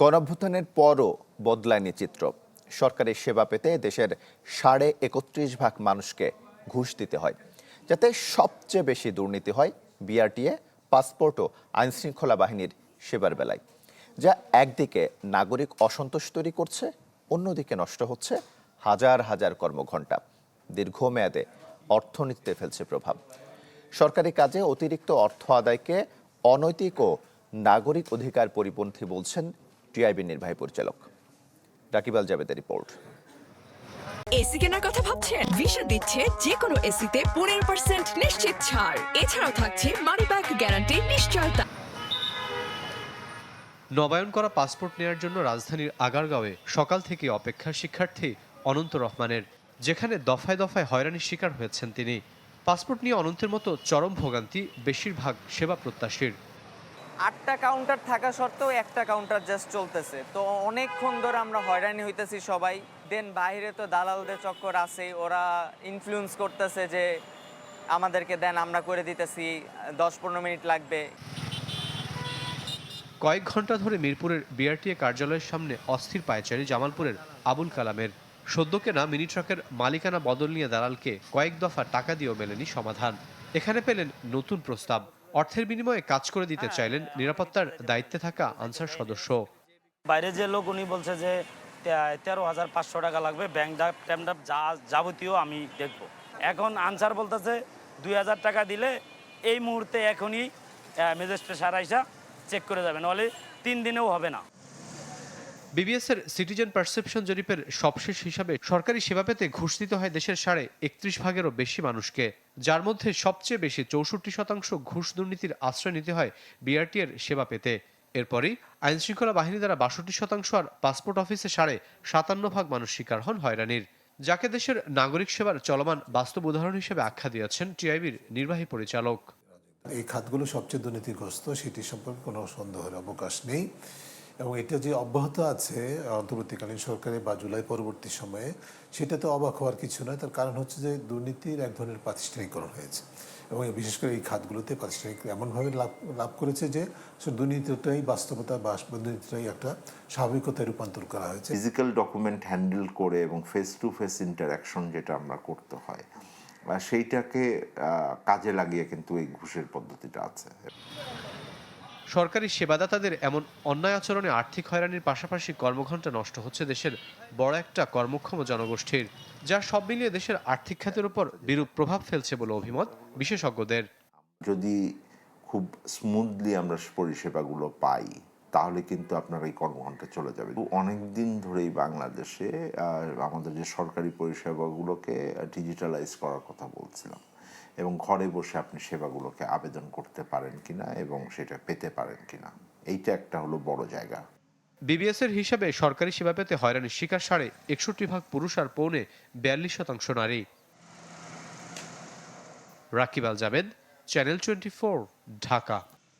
গণঅভ্যুত্থানের পরও বদলায়নি চিত্র। সরকারি সেবা পেতে দেশের সাড়ে একত্রিশ ভাগ মানুষকে ঘুষ দিতে হয়। যাতে সবচেয়ে বেশি দুর্নীতি হয় বিআরটিএ, পাসপোর্ট ও আইনশৃঙ্খলা বাহিনীর সেবার বেলায়। যা একদিকে নাগরিক অসন্তোষ তৈরি করছে, অন্যদিকে নষ্ট হচ্ছে হাজার হাজার কর্মঘণ্টা। দীর্ঘমেয়াদে অর্থনীতিতে ফেলছে প্রভাব। সরকারি কাজে অতিরিক্ত অর্থ আদায়কে অনৈতিক ও নাগরিক অধিকার পরিপন্থী বলছেন টিআইবি নির্বাহী পরিচালক। রাকিবাল জাবেদের রিপোর্ট এসি কেনার কথা ভাবছেন? ভিসা দিচ্ছে যে কোনো এসিতে পনেরো পার্সেন্ট নিশ্চিত ছাড়। এছাড়াও থাকছে মানি ব্যাক গ্যারান্টি নিশ্চয়তা। নবায়ন করা পাসপোর্ট নেয়ার জন্য রাজধানীর আগারগাঁওয়ে সকাল থেকে অপেক্ষার শিক্ষার্থী অনন্ত রহমানের। যেখানে দফায় দফায় হয়রানির শিকার হয়েছেন তিনি। পাসপোর্ট নিয়ে অনন্তের মতো চরম ভোগান্তি বেশিরভাগ সেবা প্রত্যাশীর। আটটা কাউন্টার থাকা সত্ত্বেও একটা কাউন্টার জাস্ট চলতেছে। তো অনেকক্ষণ ধরে আমরা হয়রানি হইতেছি সবাই। দেন বাইরে তো দালালদের চক্কর আছে, ওরা ইনফ্লুয়েন্স করতেছে যে আমাদেরকে দেন, আমরা করে দিতেছি, দশ পনেরো মিনিট লাগবে। কয়েক ঘণ্টা ধরে মিরপুরের বিআরটিএ কার্যালয়ের সামনে অস্থির পায়চারি জামালপুরের আবুল কালামের। সদ্য কেনা মিনি ট্রাকের মালিকানা বদল নিয়ে দালালকে কয়েক দফা টাকা দিয়েও মেলেনি সমাধান। এখানে পেলেন নতুন প্রস্তাব। অর্থের বিনিময়ে কাজ করে দিতে চাইলেন নিরাপত্তার দায়িত্বে থাকা আনসার সদস্য। বাইরে যে লোক উনি বলছে যে তেরো হাজার পাঁচশো টাকা লাগবে ব্যাংক ডাক ট্যাম ডাক যা যাবতীয় আমি দেখব। এখন আনসার বলতেছে দুই হাজার টাকা দিলে এই মুহূর্তে এখনই ম্যাজিস্ট্রেট সারাইসা চেক করে যাবেন নাহলে তিন দিনেও হবে না। বিবিএস এর সিটিজেন পারসেপশন জরিপের সবশেষ হিসাবে সরকারি সেবা পেতে ঘুষ দিতে হয় দেশের সাড়ে একত্রিশ ভাগেরও বেশি মানুষকে। যার মধ্যে সবচেয়ে বেশি চৌষট্টি শতাংশ ঘুষ দুর্নীতির আশ্রয় নিতে হয় বিআরটি এর সেবা পেতে। এরপরই আইনশৃঙ্খলা বাহিনী দ্বারা বাষট্টি শতাংশ আর পাসপোর্ট অফিসে সাড়ে সাতান্ন ভাগ মানুষ শিকার হন হয়রানির। যাকে দেশের নাগরিক সেবার চলমান বাস্তব উদাহরণ হিসেবে আখ্যা দিয়েছেন টিআইবির নির্বাহী পরিচালক। এই খাতগুলো সবচেয়ে দুর্নীতিগ্রস্ত, সেটি সম্পর্কে কোনো সন্দেহের অবকাশ নেই। এবং এটা যে অব্যাহত আছে, অন্তর্বর্তীকালীন সরকারে বা জুলাই পরবর্তী সময়ে, সেটা তো অবাক হওয়ার কিছু নয়। তার কারণ হচ্ছে যে দুর্নীতির এক ধরনের প্রাতিষ্ঠানিকরণ হয়েছে। এবং বিশেষ করে এই খাতগুলোতে প্রাতিষ্ঠানিক এমনভাবে লাভ লাভ করেছে যে দুর্নীতিটাই বাস্তবতা বা দুর্নীতিটাই একটা স্বাভাবিকতায় রূপান্তর করা হয়েছে। ফিজিক্যাল ডকুমেন্ট হ্যান্ডেল করে এবং ফেস টু ফেস ইন্টারাকশন যেটা আমরা করতে হয় সেইটাকে কাজে লাগিয়ে কিন্তু এই ঘুষের পদ্ধতিটা আছে। সরকারি সেবাদাতাদের এমন অন্যায় আচরণে আর্থিক হয়রানির পাশাপাশি কর্মঘণ্টা নষ্ট হচ্ছে দেশের বড় একটা কর্মক্ষম জনগোষ্ঠীর, যা সব মিলিয়ে দেশের আর্থিক খাতের উপর বিরূপ প্রভাব ফেলছে বলে অভিমত বিশেষজ্ঞদের। যদি খুব স্মুথলি আমরা পরিষেবাগুলো পাই, তাহলে কিন্তু আপনার এই কর্মঘণ্টা চলে যাবে। অনেক দিন ধরেই বাংলাদেশে আমাদের যে সরকারি পরিষেবাগুলোকে ডিজিটালাইজ করার কথা বলছিলাম। এবং ঘরে বসে আপনি সেবাগুলোকে আবেদন করতে পারেন কিনা এবং সেটা পেতে পারেন কিনা। এইটা একটা হলো বড় জায়গা। বিবিএস এর হিসাবে সরকারি সেবা পেতে হয়রানির শিকার সাড়ে একষট্টি ভাগ পুরুষ আর পৌনে বিয়াল্লিশ শতাংশ নারী। Rakib Al Jabed, channel twenty Dhaka.